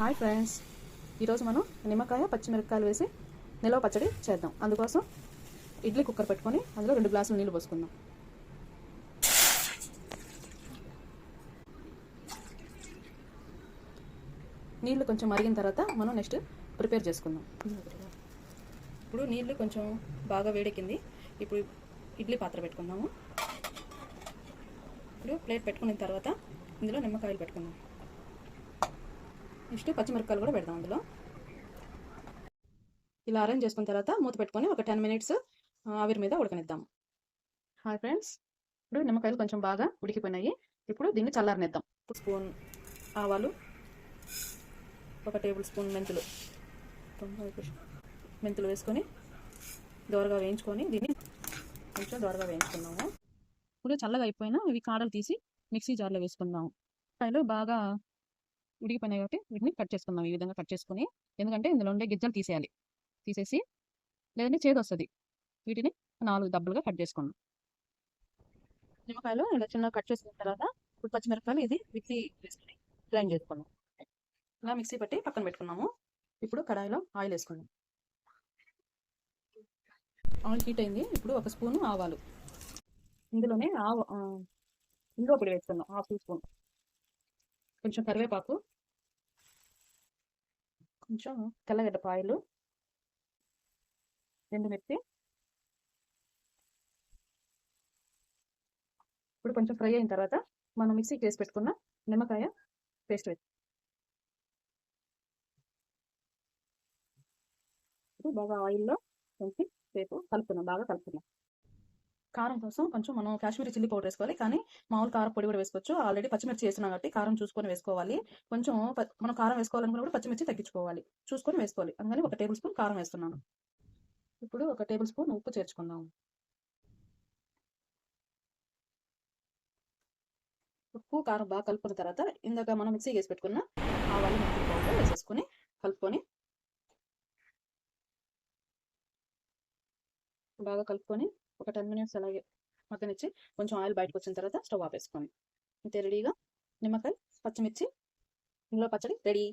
Hi friends. ఈరోజు మనం నిమ్మకాయ పచ్చిమిరపకాయలు వేసి నిలవ పచ్చడి చేద్దాం. అందుకోసం ఇడ్లీ కుక్కర్ పెట్టుకొని అందులో రెండు గ్లాసులు నీళ్ళు పోసుకుందాం. నీళ్ళు కొంచెం మరిగిన తర్వాత మనం నెక్స్ట్ ప్రిపేర్ చేసుకుందాం. ఇప్పుడు నీళ్ళు కొంచెం బాగా వేడెక్కింది. ఇప్పుడు ఇడ్లీ పాత్ర పెట్టుకుందాము. ఇప్పుడు ప్లేట్ పెట్టుకున్న తర్వాత ఇందులో నిమ్మకాయలు పెట్టుకుందాం. నెక్స్ట్ పచ్చిమిరపకాయలు కూడా పెడదాం అందులో. ఇలా అరేంజ్ చేసుకున్న తర్వాత మూత పెట్టుకొని ఒక టెన్ మినిట్స్ ఆవిరి మీద ఉడకనిద్దాం. హాయ్ ఫ్రెండ్స్ ఇప్పుడు నిమ్మకాయలు కొంచెం బాగా ఉడికిపోయినాయి. ఇప్పుడు దీన్ని చల్లారనిద్దాం. స్పూన్ ఆవాలు ఒక టేబుల్ స్పూన్ మెంతులు మెంతులు వేసుకొని దోరగా వేయించుకొని దీన్ని కొంచెం దోరగా వేయించుకుందాము. ఇప్పుడు చల్లగా అయిపోయినా ఇవి కాడలు తీసి మిక్సీ జార్లో వేసుకుందాం. కాయలు బాగా ఉడికిపోయినాయి కాబట్టి వీటిని కట్ చేసుకుందాం ఈ విధంగా కట్ చేసుకుని. ఎందుకంటే ఇందులో ఉండే గిజ్జలు తీసేయాలి. తీసేసి లేదంటే చేదు వస్తుంది. వీటిని నాలుగు డబ్బులుగా కట్ చేసుకున్నాం నిమ్మకాయలు ఇలా చిన్నగా కట్ చేసుకున్న తర్వాత ఇప్పుడు పచ్చిమిరపకాయలు ఇది మిక్సీ వేసుకుని గ్రైండ్ చేసుకున్నాం ఇలా మిక్సీ పెట్టి పక్కన పెట్టుకున్నాము. ఇప్పుడు కడాయిలో ఆయిల్ వేసుకున్నాం ఆయిల్ హీట్ అయింది. ఇప్పుడు ఒక స్పూను ఆవాలు. ఇందులోనే ఆవ ఇందులో పొడి వేసుకున్నాం హాఫ్ టీ స్పూన్. కొంచెం కరివేపాకు. కొంచెం తెల్లగడ్డ పాయలు. ఎండుమిర్చి ఇప్పుడు కొంచెం ఫ్రై అయిన తర్వాత మనం మిక్సీకి వేసి పెట్టుకున్న నిమ్మకాయ పేస్ట్ వేసి బాగా ఆయిల్లో కొంచెం సేపు కలుపుతున్నాం బాగా కలుపుతున్నాం కారం కోసం కొంచెం మనం కాశ్మీరీ చిల్లీ పౌడర్ వేసుకోవాలి. కానీ మామూలు కారం పొడి కూడా వేసుకోవచ్చు. ఆల్రెడీ పచ్చిమిర్చి వేస్తున్నాం కాబట్టి కారం చూసుకొని వేసుకోవాలి. కొంచెం ప- మనం కారం వేసుకోవాలనుకున్నప్పుడు పచ్చిమిర్చి తగ్గించుకోవాలి. చూసుకొని వేసుకోవాలి. అందుకని ఒక టేబుల్ స్పూన్ కారం వేస్తున్నాను. ఇప్పుడు ఒక టేబుల్ స్పూన్ ఉప్పు చేర్చుకుందాం. ఉప్పు కారం బాగా కలుపుకున్న తర్వాత ఇందాక మనం మిక్సీ వేసి పెట్టుకున్న ఆవాలు మిక్సీ పౌడర్ వేసేసుకొని కలుపుకొని బాగా కలుపుకొని ఒక టెన్ మినిట్స్ అలాగే మగ్గనిచ్చి కొంచెం ఆయిల్ బయటకు వచ్చిన తర్వాత స్టవ్ ఆపేసుకొని. అంతే రెడీగా నిమ్మకాయ పచ్చిమిర్చి ఇందులో పచ్చడి రెడీ